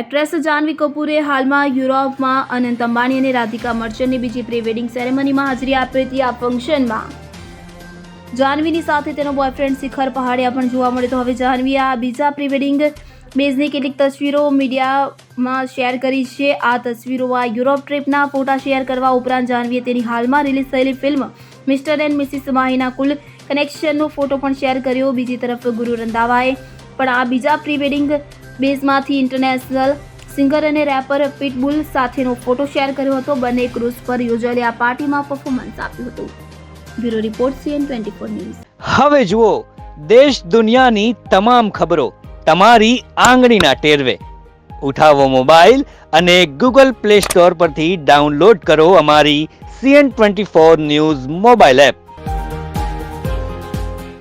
Actress Jahnavi કપૂરે હાલમાં યુરોપમાં અનંત અંબાણી અને રાધિકા મર્ચન્ટની બીજી પ્રી વેડિંગ સેરેમનીમાં હાજરી આપી હતી આ ફંક્શનમાં. જાહ્નવીની સાથે તેનો બોયફ્રેન્ડ શિખર પહાડિયા પણ જોવા મળ્યો તો હવે જાહ્નવી આ બીજા પ્રી વેડિંગ બેઝની કેટલીક તસવીરો મીડિયામાં શેર કરી છે. આ તસવીરો આ યુરોપ ટ્રીપના ફોટા શેર કરવા ઉપરાંત જાહ્નવીએ તેની હાલમાં રિલીઝ થયેલી ફિલ્મ મિસ્ટર એન્ડ મિસિસ માહીના કુલ કનેક્શનનો ફોટો પણ શેર કર્યો. બીજી તરફ ગુરુ રંધાવાએ પણ આ બીજા પ્રી વેડિંગ બેઝમાંથી ઇન્ટરનેશનલ સિંગર અને રેપર પિટબુલ સાથેનો ફોટો શેર કર્યો હતો. બંને ક્રુઝ પર યોજાયેલી આ પાર્ટીમાં પરફોર્મન્સ આપ્યું હતું. Bureau report CN twenty four news. હવે જુઓ, દેશ દુનિયાની તમામ ખબરો તમારી આંગળીના ટેરવે. ઉઠાવો મોબાઈલ અને ગૂગલ પ્લે સ્ટોર પરથી ડાઉનલોડ કરો અમારી CN twenty four news mobile app.